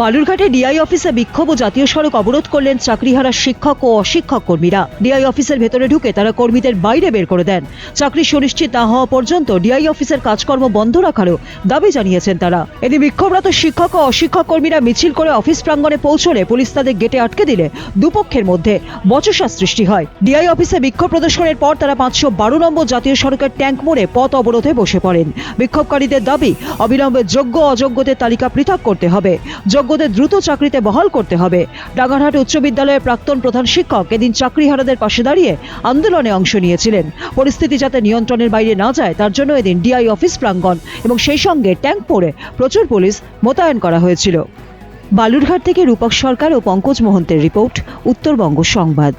বালুরঘাটে DI অফিসে বিক্ষোভ ও জাতীয় সড়ক অবরোধ করলেন চাকরিহারা শিক্ষক ও অশিক্ষক কর্মীরা। ডিআই অফিসের ভেতরে ঢুকে তারা কর্মীদের বাইরে বের করে দেন। চাকরি সুনিশ্চিত না হওয়া পর্যন্ত ডিআই অফিসের কাজকর্ম বন্ধ রাখারও দাবি জানিয়েছেন তারা। এদিন বিক্ষোভরত শিক্ষক ও অশিক্ষক কর্মীরা মিছিল করে অফিস প্রাঙ্গণে পৌঁছলে পুলিশ তাদের গেটে আটকে দিলে দুপক্ষের মধ্যে বচসা সৃষ্টি হয়। ডিআই অফিসে বিক্ষোভ প্রদর্শনের পর তারা পাঁচশো বারো নম্বর জাতীয় সড়কের ট্যাঙ্ক মোড়ে পথ অবরোধে বসে পড়েন। বিক্ষোভকারীদের দাবি, অবিলম্বে যোগ্য অযোগ্যদের তালিকা পৃথক করতে হবে। যোগ্যদের দ্রুত চাকরিতে বহাল করতে হবে। ডাঙ্গারহাট উচ্চ বিদ্যালয়ের প্রাক্তন প্রধান শিক্ষক এদিন চাকরিহারাদের পাশে দাঁড়িয়ে আন্দোলনে অংশ নিয়েছিলেন। পরিস্থিতি যাতে নিয়ন্ত্রণের বাইরে না যায়, তার জন্য এদিন ডিআই অফিস প্রাঙ্গণ এবং সেই সঙ্গে ট্যাঙ্ক পরে প্রচুর পুলিশ মোতায়েন করা হয়েছিল। বালুরঘাট থেকে রূপক সরকার ও পঙ্কজ মোহন্তের রিপোর্ট, উত্তরবঙ্গ সংবাদ।